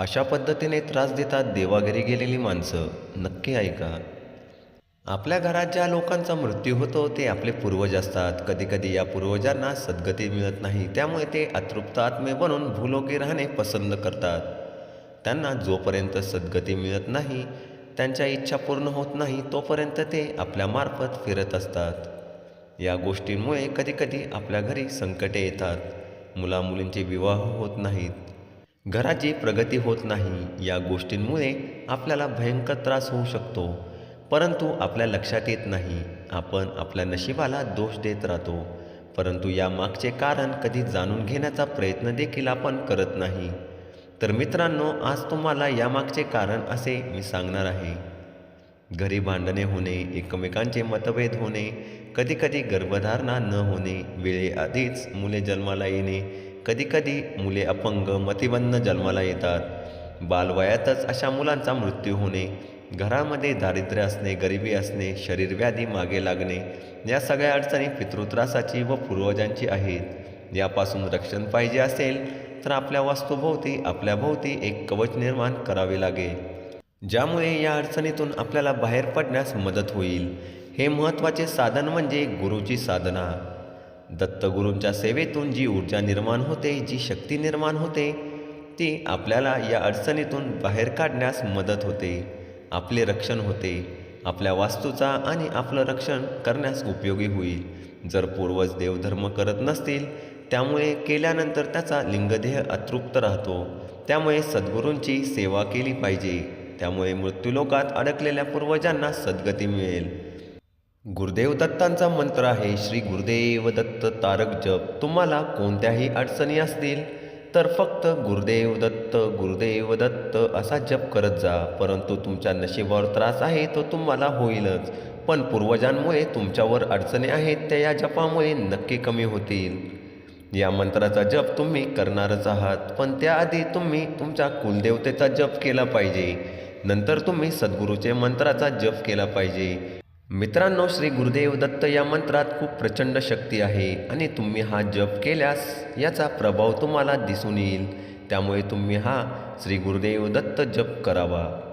अशा पद्धतीने त्रास देतात देवाघरी गेलेली माणसं. नक्की ऐका. आपल्या घरात ज्या लोकांचा मृत्यू होतो ते आपले पूर्वज असतात. कधीकधी या पूर्वजांना सद्गती मिळत नाही त्यामुळे ते अतृप्त आत्मे बनून भूलोकी राहणे पसंत करतात. त्यांना जोपर्यंत सद्गती मिळत नाही त्यांच्या इच्छा पूर्ण होत नाही तोपर्यंत ते आपल्यामार्फत फिरत असतात. या गोष्टींमुळे कधीकधी आपल्या घरी संकटे येतात. मुलामुलींचे विवाह होत नाहीत. घराची प्रगती होत नाही या गोष्टींमुळे आपल्याला भयंकर त्रास होऊ शकतो. परंतु आपल्या लक्षात येत नाही आपण आपल्या नशिबाला दोष देत राहतो. परंतु या मागचे कारण कधी जाणून घेण्याचा प्रयत्न देखील आपण करत नाही. तर मित्रांनो आज तुम्हाला यामागचे कारण असे मी सांगणार आहे. घरी भांडणे होणे एकमेकांचे मतभेद होणे कधीकधी गर्भधारणा न होणे वेळेआधीच मुले जन्माला येणे कधीकधी मुले अपंग मतिबंध जन्माला येतात. बालवयातच अशा मुलांचा मृत्यू होणे घरामध्ये दारिद्र्य असणे गरिबी असणे शरीरव्याधी मागे लागणे या सगळ्या अडचणी पितृत्रासाची व पूर्वजांची आहेत. यापासून रक्षण पाहिजे असेल तर आपल्या वास्तूभोवती आपल्या भोवती एक कवच निर्माण करावे लागेल ज्यामुळे या अडचणीतून आपल्याला बाहेर पडण्यास मदत होईल. हे महत्त्वाचे साधन म्हणजे गुरुची साधना. दत्तगुरूंच्या सेवेतून जी ऊर्जा निर्माण होते जी शक्ती निर्माण होते ती आपल्याला या अडचणीतून बाहेर काढण्यास मदत होते. आपले रक्षण होते. आपल्या वास्तूचा आणि आपलं रक्षण करण्यास उपयोगी होईल. जर पूर्वज देवधर्म करत नसतील त्यामुळे केल्यानंतर त्याचा लिंगदेह अतृप्त राहतो. त्यामुळे सद्गुरूंची सेवा केली पाहिजे. त्यामुळे मृत्यूलोकात अडकलेल्या पूर्वजांना सद्गती मिळेल. गुरुदेव दत्तांचा मंत्र आहे श्री गुरुदेव दत्त तारक जप. तुम्हाला कोणत्याही अडचणी असतील तर फक्त गुरुदेव दत्त गुरुदेव दत्त असा जप करत जा. परंतु तुमच्या नशिबावर त्रास आहे तो तुम्हाला होईलच. पण पूर्वजांमुळे तुमच्यावर अडचणी आहेत त्या या जपामुळे नक्की कमी होतील. या मंत्राचा जप तुम्ही करणारच आहात पण त्याआधी तुम्ही तुमच्या कुलदेवतेचा जप केला पाहिजे. नंतर तुम्ही सद्गुरूचे मंत्राचा जप केला पाहिजे. मित्रांनो श्री गुरुदेव दत्त या मंत्रात खूप प्रचंड शक्ती आहे आणि तुम्ही हा जप केल्यास याचा प्रभाव तुम्हाला दिसून येईल. त्यामुळे तुम्ही हा श्री गुरुदेव दत्त जप करावा.